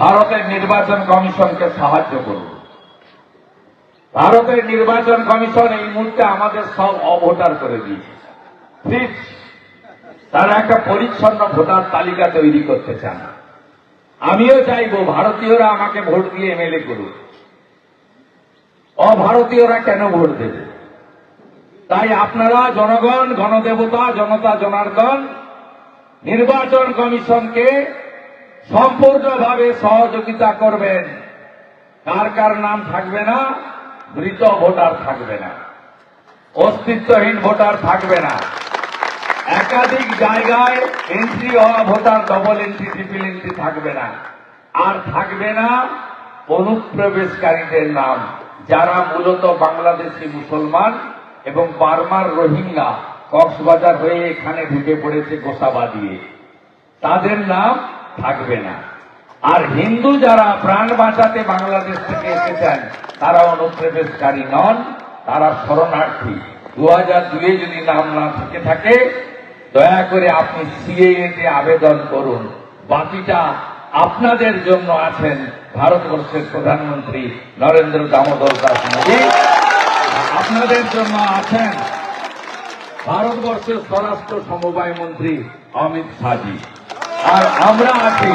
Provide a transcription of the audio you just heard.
ভারতের নির্বাচন কমিশনকে সাহায্য করুন। ভারতের নির্বাচন কমিশন এই মুহূর্তে আমাদের সব অভোটার করে দিয়েছে। প্লিজ তারা একটা পরিচ্ছন্ন ভোটার তালিকা তৈরি করতে চান। আমিও চাইব ভারতীয়রা আমাকে ভোট দিয়ে এমএলএ করুক। অভারতীয়রা কেন ভোট দেবে? তাই আপনারা জনগণ, গণদেবতা, জনতা, জনার্দন, নির্বাচন কমিশনকে সম্পূর্ণভাবে সহযোগিতা করবেন। কার কার নাম থাকবে না? মৃত ভোটার থাকবে না। অস্তিত্বহীন ভোটার থাকবে না। একাধিক জায়গায় এন্ট্রি হওয়া voter double entry triple entry থাকবে না। আর থাকবে না অনুপ্রবেশকারীদের নাম, যারা মূলত বাংলাদেশি মুসলমান এবং বার্মার রোহিঙ্গা। কক্সবাজার হয়ে এখানে ঢুকে পড়েছে গোসাবা দিয়ে। তাদের নাম থাকবে না। আর হিন্দু যারা প্রাণ বাঁচাতে বাংলাদেশ থেকে এসেছেন, তারা অনুপ্রবেশকারী নন, তারা শরণার্থী। দু হাজার দুয়ে যদি নাম না থেকে থাকে, দয়া করে আপনি সিএএ তে আবেদন করুন। বাকিটা আপনাদের জন্য আছেন ভারতবর্ষের প্রধানমন্ত্রী নরেন্দ্র দামোদর দাস মোদী। আপনাদের জন্য আছেন ভারতবর্ষের স্বরাষ্ট্র সমবায় মন্ত্রী অমিত শাহজি। আর আমরা আছি